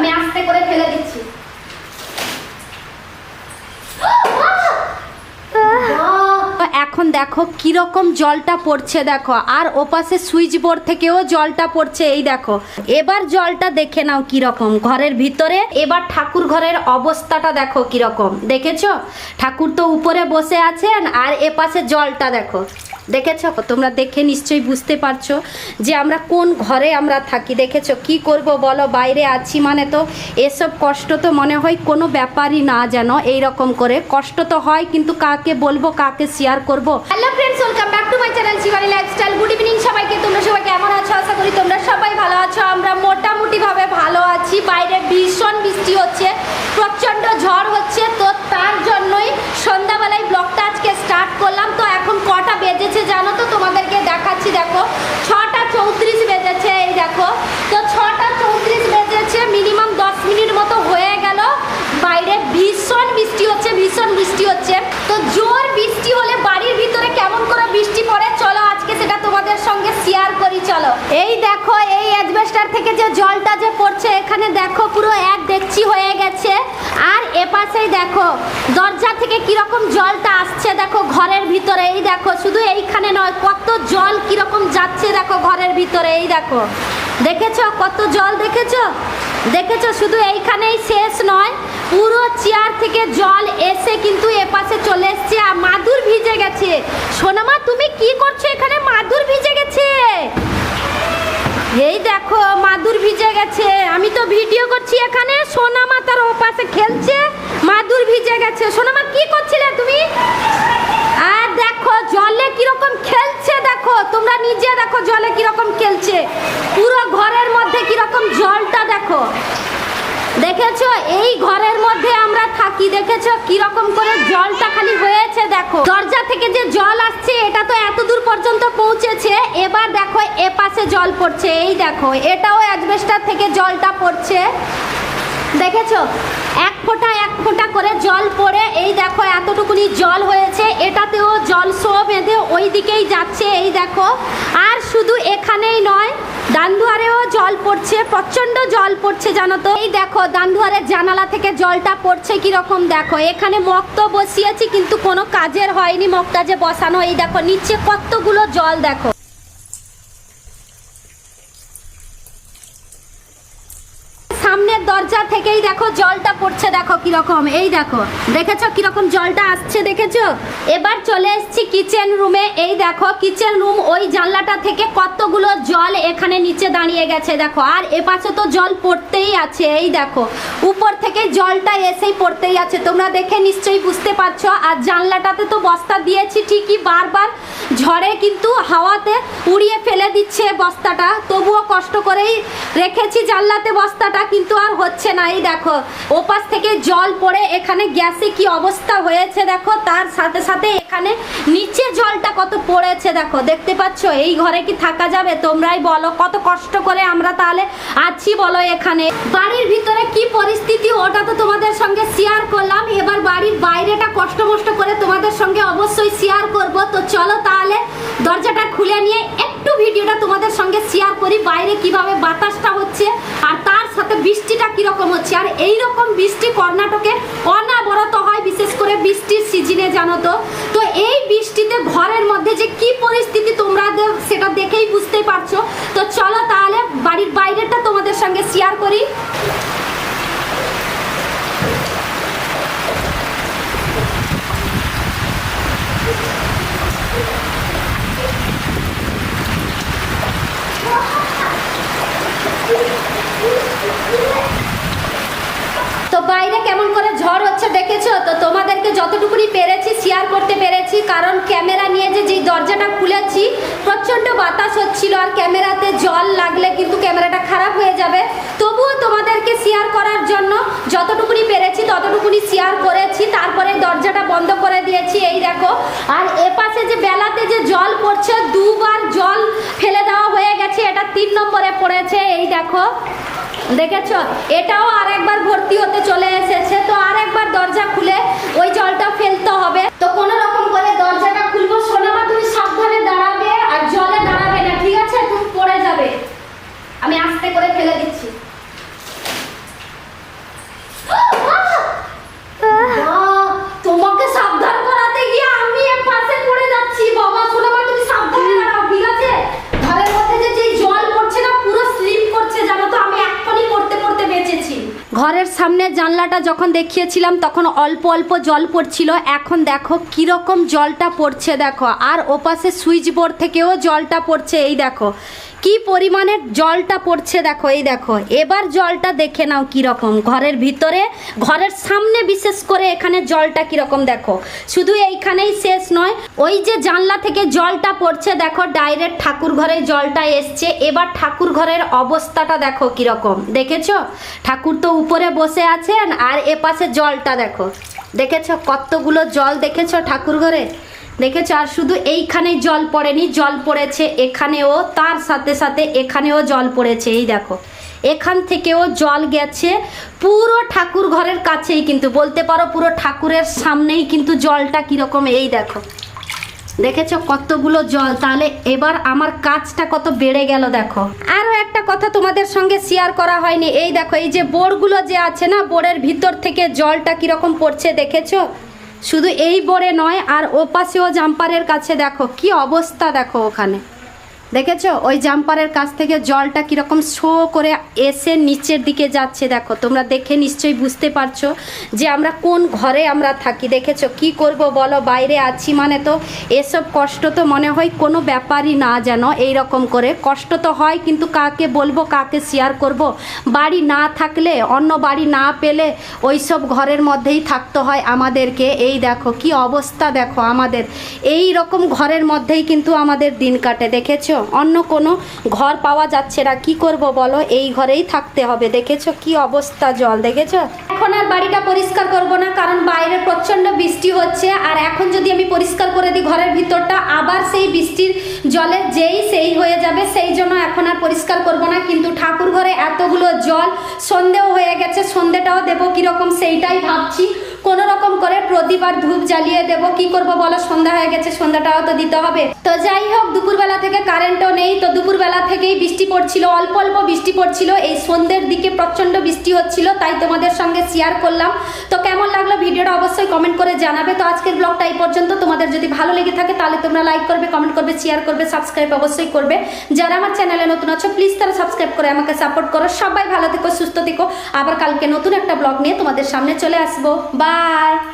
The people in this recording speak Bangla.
আমি আস্তে করে ফেলে দিচ্ছি। এখন দেখো কীরকম জলটা পড়ছে দেখো। আর ওপাশে সুইচ বোর্ড থেকেও জলটা পড়ছে, এই দেখো। এবার জলটা দেখে নাও কীরকম। ঘরের ভিতরে, এবার ঠাকুর ঘরের অবস্থাটা দেখো কীরকম। দেখেছ? ঠাকুর তো উপরে বসে আছেন আর এপাশে জলটা দেখো। দেখেছ? তোমরা দেখে নিশ্চয়ই বুঝতে পারছ যে আমরা কোন ঘরে আমরা থাকি। দেখেছ? কি করব বলো? বাইরে আছি মানে তো এসব কষ্ট তো মনে হয় কোনো ব্যাপারই না যেন এই রকম করে। কষ্ট তো হয়, কিন্তু কাকে বলব, কাকে শেয়ার করব? Hello friends welcome back to my channel lifestyle good evening সবাইকে তোমরা সবাই কেমন আছো আশা করি তোমরা সবাই ভালো আছো আমরা মোটামুটি ভাবে ভালো আছি বাইরে ভীষণ বৃষ্টি হচ্ছে প্রচণ্ড ঝড় হচ্ছে তো তার জন্যই সন্ধ্যাবেলায় ব্লগটা আজকে স্টার্ট করলাম তো এখন কটা বেজেছে জানো তো তোমাদেরকে দেখাচ্ছি দেখো ছটা চৌত্রিশ বেজেছে এই দেখো তো ছটা চৌত্রিশ বেজেছে মিনিমাম দশ মিনিট মতো হয়ে গেল বাইরে ভীষণ বৃষ্টি হচ্ছে ভীষণ বৃষ্টি হচ্ছে তো জোর বৃষ্টি হলে বাড়ির ভিতরে কেমন করে বৃষ্টি পড়ে চলো আজকে সেটা তোমাদের সঙ্গে শেয়ার করি চলো এই দেখো, এই অ্যাজবেস্টার থেকে যে জলটা যে পড়ছে, এখানে দেখো পুরো এক দেখছি হয়ে গেছে। আর এপাশেই দেখো, দরজা থেকে কীরকম জলটা আসছে দেখো ঘরের ভিতরে। এই দেখো, শুধু এইখানে নয়, কত জল কীরকম যাচ্ছে দেখো ঘরের ভিতরে। এই দেখো, দেখেছ? কত জল দেখেছ? দেখেছ? শুধু এইখানেই শেষ নয়, পুরো চেয়ার থেকে জল এসে কিন্তু এপাশে চলে এসছে আর মাদুর ভিজে গেছে। সোনামা, তুমি কি করছ এখানে মাদুর ভিজে গেছে এই দেখো মাদুর ভিজে গেছে আমি তো ভিডিও করছি এখানে সোনামা তার ওপাশে খেলছে মাদুর ভিজে গেছে সোনামা কি করছিলে তুমি আর দেখো জলে কীরকম খেলছে দেখো তোমরা নিজে দেখো জলে কীরকম খেলছে পুরো ঘরের মধ্যে কীরকম জলটা দেখো। দেখেছ? এই ঘরের মধ্যে আমরা থাকি, দেখেছ? কীরকম করে জলটা খালি হয়েছে দেখো। দরজা থেকে যে জল আসছে, এটা তো এত দূর পর্যন্ত পৌঁছেছে। এবার দেখো এ পাশে জল পড়ছে। এই দেখো, এটাও অ্যাজবেস্টার থেকে জলটা পড়ছে। দেখেছ? এক ফোঁটা এক ফোঁটা করে জল পড়ে, এই দেখো এতটুকুনি জল হয়েছে, এটাতেও জল সো বেঁধে ওই দিকেই যাচ্ছে, এই দেখো। আর শুধু এখানেই নয়, দানদুয়ারেও জল পড়ছে প্রচণ্ড জল পড়ছে, জানো তো? এই দেখো, দানদুয়ারের জানালা থেকে জলটা পড়ছে কীরকম, দেখো। এখানে মগ তো বসিয়েছি, কিন্তু কোনো কাজের হয়নি মগটা যে বসানো, এই দেখো, নিচে কতগুলো জল, দেখো সামনের দরজা থেকেই দেখো জলটা পড়ছে, দেখো কীরকম। এই দেখো, দেখেছ কীরকম জলটা আসছে, দেখেছ? এবার চলে এসেছি কিচেন রুমে এই দেখো কিচেন রুম ওই জানলাটা থেকে কতগুলো জল এখানে নিচে দাঁড়িয়ে গেছে, দেখো। আর এপাশে তো জল পড়তেই আছে, এই দেখো। উপর থেকে জলটা এসেই পড়তেই আছে। তোমরা দেখে নিশ্চয়ই বুঝতে পারছ। আর জানলাটাতে তো বস্তা দিয়েছি ঠিকই বারবার। ঝড়ে কিন্তু হাওয়াতে উড়িয়ে ফেলে দিচ্ছে বস্তাটা। তবুও কষ্ট করেই রেখেছি জানলাতে বস্তাটা, কিন্তু আর হচ্ছে না, এই দেখো। ওপাশ থেকে জল পড়ে, এখানে গ্যাসে কি অবস্থা হয়েছে দেখো, তার সাথে সাথে এখানে নিচে জলটা কত পড়েছে দেখো, দেখতে পাচ্ছ? এই ঘরে কি থাকা যাবে? তোমরাই বলো, কত কষ্ট করে আমরা তাহলে আছি বলো এখানে। বাড়ির ভিতরে কি পরিস্থিতি? ওটা তো তোমাদের সঙ্গে শেয়ার করলাম। এবার বাড়ির বাইরেটা কষ্ট মষ্ট করে তোমাদের সঙ্গে অবশ্যই শেয়ার করব। তো চলো তাহলে দরজাটা খুলে নিয়ে একটু ভিডিওটা তোমাদের সঙ্গে শেয়ার করি, বাইরে কীভাবে বাতাসটা হচ্ছে আর বৃষ্টিটা কীরকম হচ্ছে? আর এই রকম বৃষ্টি কর্ণাটকে অনাবরত হয়, বিশেষ করে বৃষ্টির সিজনে জানো তো? তো এই বৃষ্টিতে ঘরের মধ্যে যে কি পরিস্থিতি তোমরা সেটা দেখেই বুঝতে পারছ। তো চলো তাহলে বাড়ির বাইরেটা তোমাদের সঙ্গে শেয়ার করি। বাইরে কেমন করে ঝড় হচ্ছে দেখেছ? তো তোমাদেরকে যতটুকুনি পেরেছি শেয়ার করতে পেরেছি, কারণ ক্যামেরা নিয়ে যে যেই দরজাটা খুলেছি, প্রচণ্ড বাতাস হচ্ছিল আর ক্যামেরাতে জল লাগলে কিন্তু ক্যামেরাটা খারাপ হয়ে যাবে। তবুও তোমাদেরকে শেয়ার করার জন্য যতটুকুনি পেরেছি, ততটুকুনি শেয়ার করেছি, তারপরে দরজাটা বন্ধ করে দিয়েছি, এই দেখো। আর এপাশে যে বেলাতে যে জল পড়ছে, দুবার জল ফেলে দেওয়া হয়ে গেছে, এটা তিন নম্বরে পড়েছে, এই দেখো। দেখেছ? এটাও আরেকবার ভর্তি হতে চলে এসেছে। তো আরেকবার দরজা খুলে ওই জলটা ফেলতে হবে। তো কোনো রকম করে দরজাটা খুলবো সোনামা তুমি সাবধানে দাঁড়াবে আর জলে দাঁড়াবে না ঠিক আছে তুমি পড়ে যাবে আমি আস্তে করে ফেলে দিচ্ছি জানলাটা যখন দেখিয়েছিলাম, তখন অল্প অল্প জল পড়ছিল। এখন দেখো কীরকম জলটা পড়ছে, দেখো। আর ওপাশে সুইচ বোর্ড থেকেও জলটা পড়ছে, এই দেখো। কি পরিমাণে জলটা পড়ছে দেখো, এই দেখো। এবার জলটা দেখে নাও কীরকম। ঘরের ভিতরে, ঘরের সামনে বিশেষ করে এখানে জলটা কীরকম দেখো। শুধু এইখানেই শেষ নয়, ওই যে জানলা থেকে জলটা পড়ছে, দেখো, ডাইরেক্ট ঠাকুর ঘরে জলটা এসছে। এবার ঠাকুর ঘরের অবস্থাটা দেখো কীরকম। দেখেছ? ঠাকুর তো উপরে বসে আছেন, আর এপাশে জলটা দেখো। দেখেছ? কতগুলো জল দেখেছ ঠাকুর ঘরে? দেখেছ? আর শুধু এইখানেই জল পড়েনি, জল পড়েছে এখানেও, তার সাথে সাথে এখানেও জল পড়েছে, এই দেখো। এখান থেকেও জল গেছে পুরো ঠাকুর ঘরের কাছেই কিন্তু, বলতে পারো পুরো ঠাকুরের সামনেই কিন্তু জলটা কীরকম, এই দেখো। দেখেছ কতগুলো জল? তাহলে এবার আমার কাজটা কত বেড়ে গেল, দেখো। আরও একটা কথা তোমাদের সঙ্গে শেয়ার করা হয়নি, এই দেখো, এই যে বোরগুলো যে আছে না, বোরের ভিতর থেকে জলটা কীরকম পড়ছে, দেখেছ? শুধু এই বোরে নয় আর ওপাশেও জাম্পারের কাছে দেখো কি অবস্থা দেখো ওখানে। দেখেছ? ওই জাম্পারের কাছ থেকে জলটা কীরকম শো করে এসে নিচের দিকে যাচ্ছে, দেখো। তোমরা দেখে নিশ্চয়ই বুঝতে পারছ যে আমরা কোন ঘরে আমরা থাকি। দেখেছ? কি করব বলো? বাইরে আছি মানে তো এসব কষ্ট তো মনে হয় কোনো ব্যাপারই না যেন এই রকম করে। কষ্ট তো হয়, কিন্তু কাকে বলব, কাকে শেয়ার করব? বাড়ি না থাকলে, অন্য বাড়ি না পেলে ওই সব ঘরের মধ্যেই থাকতে হয় আমাদেরকে। এই দেখো, কি অবস্থা দেখো আমাদের। এই রকম ঘরের মধ্যেই কিন্তু আমাদের দিন কাটে, দেখেছ? অন্য কোনো ঘর পাওয়া যাচ্ছে না। কি করব বলো? এই ঘরেই থাকতে হবে। দেখেছ কি অবস্থা জল, দেখেছ? এখন আর বাড়িটা পরিষ্কার করব না, কারণ বাইরে প্রচণ্ড বৃষ্টি হচ্ছে। আর এখন যদি আমি পরিষ্কার করে দিই ঘরের ভিতরটা, আবার সেই বৃষ্টির জলে যেই সেই হয়ে যাবে, সেই জন্য এখন আর পরিষ্কার করব না। কিন্তু ঠাকুর ঘরে এতগুলো জল, সন্ধেও হয়ে গেছে, সন্ধেটাও দেবো কীরকম সেইটাই ভাবছি। কোনো রকম করে প্রদীপ আর ধূপ জ্বালিয়ে দেবো। কি করব বলো? সন্ধ্যা হয়ে গেছে, সন্ধ্যাটাও তো দিতে হবে। তো যাই হোক, দুপুরবেলা থেকে কারেন্টও নেই। তো দুপুরবেলা থেকেই বৃষ্টি পড়ছিল, অল্প অল্প বৃষ্টি পড়ছিল। এই সন্ধ্যের দিকে প্রচণ্ড বৃষ্টি হচ্ছিল, তাই তোমাদের সঙ্গে শেয়ার করলাম। তো কেমন লাগল ভিডিওটা অবশ্যই কমেন্ট করে জানাবে। তো আজকের ব্লগটা এই পর্যন্ত। তোমাদের যদি ভালো লেগে থাকে, তাহলে তোমরা লাইক করবে কমেন্ট করবে শেয়ার করবে সাবস্ক্রাইব অবশ্যই করবে। যারা আমার চ্যানেলে নতুন আছো প্লিজ তারা সাবস্ক্রাইব করে আমাকে সাপোর্ট করো। সবাই ভালো থেকো, সুস্থ থেকো। আবার কালকে নতুন একটা ব্লগ নিয়ে তোমাদের সামনে চলে আসব। Bye.